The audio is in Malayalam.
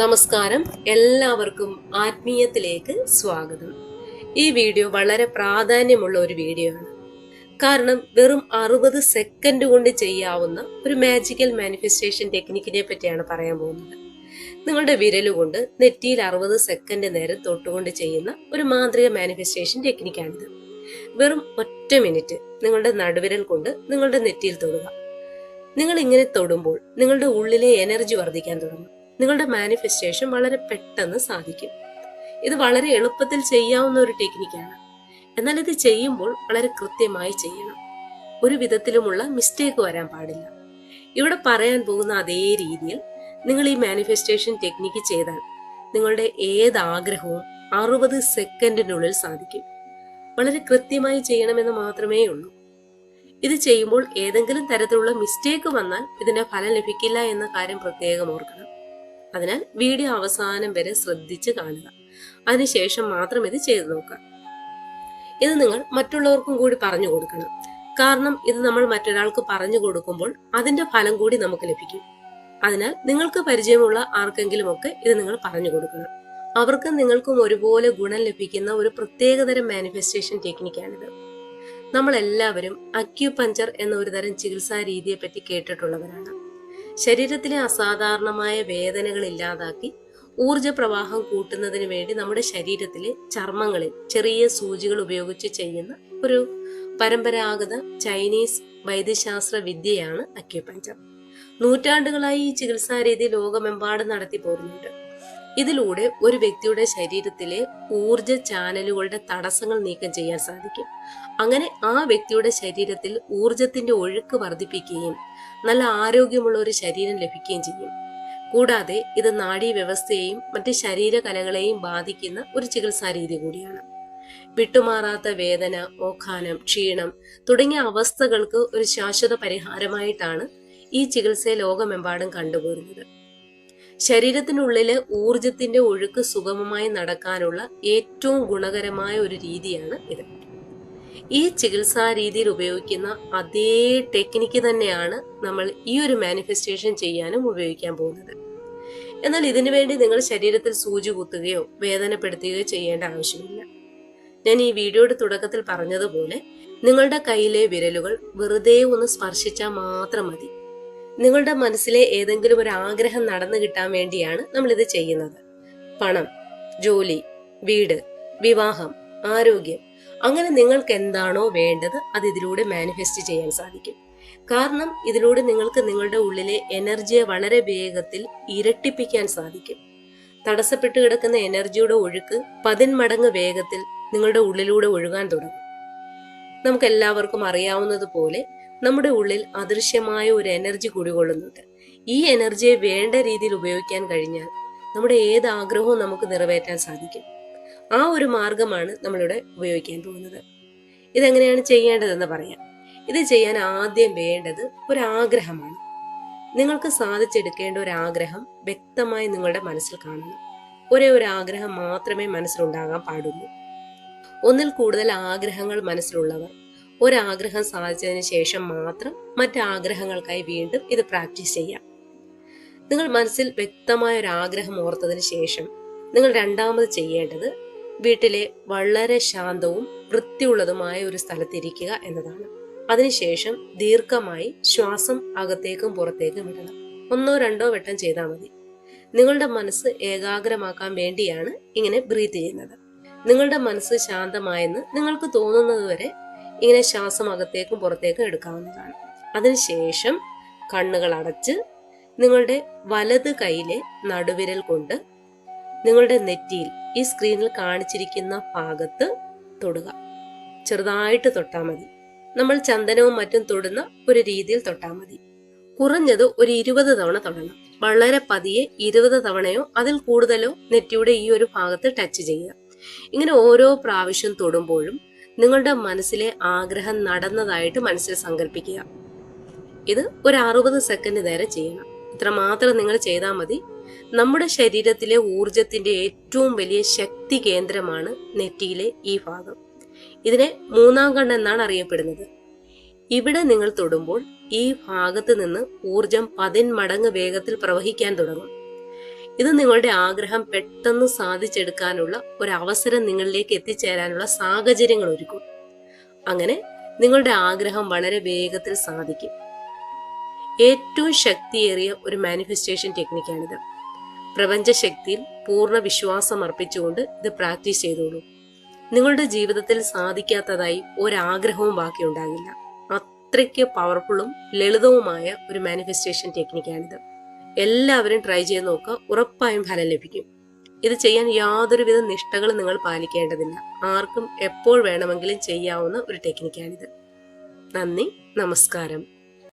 നമസ്കാരം. എല്ലാവർക്കും ആത്മീയത്തിലേക്ക് സ്വാഗതം. ഈ വീഡിയോ വളരെ പ്രാധാന്യമുള്ള ഒരു വീഡിയോ ആണ്. കാരണം വെറും അറുപത് സെക്കൻഡ് കൊണ്ട് ചെയ്യാവുന്ന ഒരു മാജിക്കൽ മാനിഫെസ്റ്റേഷൻ ടെക്നിക്കിനെ പറ്റിയാണ് പറയാൻ പോകുന്നത്. നിങ്ങളുടെ വിരലുകൊണ്ട് നെറ്റിയിൽ അറുപത് സെക്കൻഡ് നേരം തൊട്ടുകൊണ്ട് ചെയ്യുന്ന ഒരു മാന്ത്രിക മാനിഫെസ്റ്റേഷൻ ടെക്നിക്കാണിത് വെറും ഒറ്റ മിനിറ്റ് നിങ്ങളുടെ നടുവിരൽ കൊണ്ട് നിങ്ങളുടെ നെറ്റിയിൽ തൊടുക. നിങ്ങൾ ഇങ്ങനെ തൊടുമ്പോൾ നിങ്ങളുടെ ഉള്ളിലെ എനർജി വർദ്ധിക്കാൻ തുടങ്ങും. നിങ്ങളുടെ മാനിഫെസ്റ്റേഷൻ വളരെ പെട്ടെന്ന് സാധിക്കും. ഇത് വളരെ എളുപ്പത്തിൽ ചെയ്യാവുന്ന ഒരു ടെക്നിക്കാണ് എന്നാൽ ഇത് ചെയ്യുമ്പോൾ വളരെ കൃത്യമായി ചെയ്യണം. ഒരു വിധത്തിലുമുള്ള മിസ്റ്റേക്ക് വരാൻ പാടില്ല. ഇവിടെ പറയാൻ പോകുന്ന അതേ രീതിയിൽ നിങ്ങൾ ഈ മാനിഫെസ്റ്റേഷൻ ടെക്നിക്ക് ചെയ്താൽ നിങ്ങളുടെ ഏത് ആഗ്രഹവും അറുപത് സെക്കൻഡിനുള്ളിൽ സാധിക്കും. വളരെ കൃത്യമായി ചെയ്യണമെന്ന് മാത്രമേ ഉള്ളൂ. ഇത് ചെയ്യുമ്പോൾ ഏതെങ്കിലും തരത്തിലുള്ള മിസ്റ്റേക്ക് വന്നാൽ ഇതിന്റെ ഫലം ലഭിക്കില്ല എന്ന കാര്യം പ്രത്യേകം ഓർക്കണം. അതിനാൽ വീഡിയോ അവസാനം വരെ ശ്രദ്ധിച്ച് കാണുക. അതിനുശേഷം മാത്രം ഇത് ചെയ്തു നോക്കുക. ഇത് നിങ്ങൾ മറ്റുള്ളവർക്കും കൂടി പറഞ്ഞു കൊടുക്കണം. കാരണം ഇത് നമ്മൾ മറ്റൊരാൾക്ക് പറഞ്ഞു കൊടുക്കുമ്പോൾ അതിന്റെ ഫലം കൂടി നമുക്ക് ലഭിക്കും. അതിനാൽ നിങ്ങൾക്ക് പരിചയമുള്ള ആർക്കെങ്കിലും ഒക്കെ ഇത് നിങ്ങൾ പറഞ്ഞു കൊടുക്കണം. അവർക്കും നിങ്ങൾക്കും ഒരുപോലെ ഗുണം ലഭിക്കുന്ന ഒരു പ്രത്യേകതരം മാനിഫെസ്റ്റേഷൻ ടെക്നിക്കാണിത് നമ്മൾ എല്ലാവരും അക്യുപഞ്ചർ എന്ന ഒരു തരം ചികിത്സാ രീതിയെ പറ്റി കേട്ടിട്ടുള്ളവരാണ്. ശരീരത്തിലെ അസാധാരണമായ വേദനകൾ ഇല്ലാതാക്കി ഊർജ പ്രവാഹം കൂട്ടുന്നതിന് വേണ്ടി നമ്മുടെ ശരീരത്തിലെ ചർമ്മങ്ങളിൽ ചെറിയ സൂചികൾ ഉപയോഗിച്ച് ചെയ്യുന്ന ഒരു പരമ്പരാഗത ചൈനീസ് വൈദ്യശാസ്ത്ര വിദ്യയാണ് അക്യുപഞ്ചർ. നൂറ്റാണ്ടുകളായി ഈ ചികിത്സാ രീതി ലോകമെമ്പാടും നടത്തി പോരുന്നുണ്ട്. ഇതിലൂടെ ഒരു വ്യക്തിയുടെ ശരീരത്തിലെ ഊർജ ചാനലുകളുടെ തടസ്സങ്ങൾ നീക്കം ചെയ്യാൻ സാധിക്കും. അങ്ങനെ ആ വ്യക്തിയുടെ ശരീരത്തിൽ ഊർജത്തിന്റെ ഒഴുക്ക് വർദ്ധിപ്പിക്കുകയും നല്ല ആരോഗ്യമുള്ള ഒരു ശരീരം ലഭിക്കുകയും ചെയ്യും. കൂടാതെ ഇത് നാഡീ വ്യവസ്ഥയെയും മറ്റ് ശരീരകലകളെയും ബാധിക്കുന്ന ഒരു ചികിത്സാ രീതി കൂടിയാണ്. വിട്ടുമാറാത്ത വേദന ഓഖാനം ക്ഷീണം തുടങ്ങിയ അവസ്ഥകൾക്ക് ഒരു ശാശ്വത പരിഹാരമായിട്ടാണ് ഈ ചികിത്സയെ ലോകമെമ്പാടും കണ്ടുപോരുന്നത്. ശരീരത്തിനുള്ളിലെ ഊർജത്തിന്റെ ഒഴുക്ക് സുഗമമായി നടക്കാനുള്ള ഏറ്റവും ഗുണകരമായ ഒരു രീതിയാണ് ഇത്. ഈ ചികിത്സാ രീതിയിൽ ഉപയോഗിക്കുന്ന അതേ ടെക്നിക്ക് തന്നെയാണ് നമ്മൾ ഈ ഒരു മാനിഫെസ്റ്റേഷൻ ചെയ്യാനും ഉപയോഗിക്കാൻ പോകുന്നത്. എന്നാൽ ഇതിനു വേണ്ടി നിങ്ങൾ ശരീരത്തിൽ സൂചി കുത്തുകയോ വേദനപ്പെടുത്തുകയോ ചെയ്യേണ്ട ആവശ്യമില്ല. ഞാൻ ഈ വീഡിയോയുടെ തുടക്കത്തിൽ പറഞ്ഞതുപോലെ നിങ്ങളുടെ കയ്യിലെ വിരലുകൾ വെറുതെ ഒന്ന് സ്പർശിച്ചാൽ മാത്രം മതി. നിങ്ങളുടെ മനസ്സിലെ ഏതെങ്കിലും ഒരു ആഗ്രഹം നടന്നു കിട്ടാൻ വേണ്ടിയാണ് നമ്മൾ ഇത് ചെയ്യുന്നത്. പണം ജോലി വീട് വിവാഹം ആരോഗ്യം അങ്ങനെ നിങ്ങൾക്ക് എന്താണോ വേണ്ടത് അത് ഇതിലൂടെ മാനിഫെസ്റ്റ് ചെയ്യാൻ സാധിക്കും. കാരണം ഇതിലൂടെ നിങ്ങൾക്ക് നിങ്ങളുടെ ഉള്ളിലെ എനർജിയെ വളരെ വേഗത്തിൽ ഇരട്ടിപ്പിക്കാൻ സാധിക്കും. തടസ്സപ്പെട്ട് കിടക്കുന്ന എനർജിയുടെ ഒഴുക്ക് പതിന്മടങ്ങ് വേഗത്തിൽ നിങ്ങളുടെ ഉള്ളിലൂടെ ഒഴുകാൻ തുടങ്ങും. നമുക്ക് എല്ലാവർക്കും അറിയാവുന്നതുപോലെ നമ്മുടെ ഉള്ളിൽ അദൃശ്യമായ ഒരു എനർജി കുടികൊള്ളുന്നുണ്ട്. ഈ എനർജിയെ വേണ്ട രീതിയിൽ ഉപയോഗിക്കാൻ കഴിഞ്ഞാൽ നമ്മുടെ ഏത് ആഗ്രഹവും നമുക്ക് നിറവേറ്റാൻ സാധിക്കും. ആ ഒരു മാർഗമാണ് നമ്മളിവിടെ ഉപയോഗിക്കാൻ പോകുന്നത്. ഇതെങ്ങനെയാണ് ചെയ്യേണ്ടതെന്ന് പറയാം. ഇത് ചെയ്യാൻ ആദ്യം വേണ്ടത് ഒരാഗ്രഹമാണ്. നിങ്ങൾക്ക് സാധിച്ചെടുക്കേണ്ട ഒരു ആഗ്രഹം വ്യക്തമായി നിങ്ങളുടെ മനസ്സിൽ കാണുന്നു. ഒരേ ഒരു ആഗ്രഹം മാത്രമേ മനസ്സിലുണ്ടാകാൻ പാടുള്ളൂ. ഒന്നിൽ കൂടുതൽ ആഗ്രഹങ്ങൾ മനസ്സിലുള്ളവർ ഒരാഗ്രഹം സാധിച്ചതിന് ശേഷം മാത്രം മറ്റ് ആഗ്രഹങ്ങൾക്കായി വീണ്ടും ഇത് പ്രാക്ടീസ് ചെയ്യാം. നിങ്ങൾ മനസ്സിൽ വ്യക്തമായ ഒരു ആഗ്രഹം ഓർത്തതിന് ശേഷം നിങ്ങൾ രണ്ടാമത് ചെയ്യേണ്ടത് വീട്ടിലെ വളരെ ശാന്തവും വൃത്തിയുള്ളതുമായ ഒരു സ്ഥലത്തിരിക്കുക എന്നതാണ്. അതിനുശേഷം ദീർഘമായി ശ്വാസം അകത്തേക്കും പുറത്തേക്കും വിടണം. ഒന്നോ രണ്ടോ വട്ടം ചെയ്താൽ മതി. നിങ്ങളുടെ മനസ്സ് ഏകാഗ്രമാക്കാൻ വേണ്ടിയാണ് ഇങ്ങനെ ബ്രീത്ത് ചെയ്യുന്നത്. നിങ്ങളുടെ മനസ്സ് ശാന്തമായെന്ന് നിങ്ങൾക്ക് തോന്നുന്നത് വരെ ഇങ്ങനെ ശ്വാസം അകത്തേക്കും പുറത്തേക്കും എടുക്കാവുന്നതാണ്. അതിനുശേഷം കണ്ണുകൾ അടച്ച് നിങ്ങളുടെ വലത് കൈയിലെ നടുവിരൽ കൊണ്ട് നിങ്ങളുടെ നെറ്റിയിൽ ഈ സ്ക്രീനിൽ കാണിച്ചിരിക്കുന്ന ഭാഗത്ത് തൊടുക. ചെറുതായിട്ട് തൊട്ടാൽ മതി. നമ്മൾ ചന്ദനവും മറ്റും തൊടുന്ന ഒരു രീതിയിൽ തൊട്ടാൽ മതി. കുറഞ്ഞത് ഒരു ഇരുപത് തവണ തൊടണം. വളരെ പതിയെ ഇരുപത് തവണയോ അതിൽ കൂടുതലോ നെറ്റിയുടെ ഈ ഒരു ഭാഗത്ത് ടച്ച് ചെയ്യുക. ഇങ്ങനെ ഓരോ പ്രാവശ്യം തൊടുമ്പോഴും നിങ്ങളുടെ മനസ്സിലെ ആഗ്രഹം നടന്നതായിട്ട് മനസ്സിൽ സങ്കല്പിക്കുക. ഇത് ഒരു അറുപത് സെക്കൻഡ് നേരെ ചെയ്യണം. ഇത്ര മാത്രം നിങ്ങൾ ചെയ്താൽ മതി. നമ്മുടെ ശരീരത്തിലെ ഊർജത്തിന്റെ ഏറ്റവും വലിയ ശക്തി കേന്ദ്രമാണ് നെറ്റിയിലെ ഈ ഭാഗം. ഇതിനെ മൂന്നാം കണ്ണ് എന്നാണ് അറിയപ്പെടുന്നത്. ഇവിടെ നിങ്ങൾ തൊടുമ്പോൾ ഈ ഭാഗത്ത് നിന്ന് ഊർജം പതിന്മടങ്ങ് വേഗത്തിൽ പ്രവഹിക്കാൻ തുടങ്ങും. ഇത് നിങ്ങളുടെ ആഗ്രഹം പെട്ടെന്ന് സാധിച്ചെടുക്കാനുള്ള ഒരു അവസരം നിങ്ങളിലേക്ക് എത്തിച്ചേരാനുള്ള സാഹചര്യങ്ങൾ ഒരുക്കും. അങ്ങനെ നിങ്ങളുടെ ആഗ്രഹം വളരെ വേഗത്തിൽ സാധിക്കും. ഏറ്റവും ശക്തിയേറിയ ഒരു മാനിഫെസ്റ്റേഷൻ ടെക്നിക്കാണിത് പ്രപഞ്ചശക്തിയിൽ പൂർണ വിശ്വാസം അർപ്പിച്ചുകൊണ്ട് ഇത് പ്രാക്ടീസ് ചെയ്തോളൂ. നിങ്ങളുടെ ജീവിതത്തിൽ സാധിക്കാത്തതായി ഒരാഗ്രഹവും ബാക്കിയുണ്ടാകില്ല. അത്രയ്ക്ക് പവർഫുള്ളും ലളിതവുമായ ഒരു മാനിഫെസ്റ്റേഷൻ ടെക്നിക്കാണിത് എല്ലാവരും ട്രൈ ചെയ്ത് നോക്കുക. ഉറപ്പായും ഫലം ലഭിക്കും. ഇത് ചെയ്യാൻ യാതൊരുവിധ നിഷ്ഠകളും നിങ്ങൾ പാലിക്കേണ്ടതില്ല. ആർക്കും എപ്പോൾ വേണമെങ്കിലും ചെയ്യാവുന്ന ഒരു ടെക്നിക്കാണിത് നന്ദി നമസ്കാരം.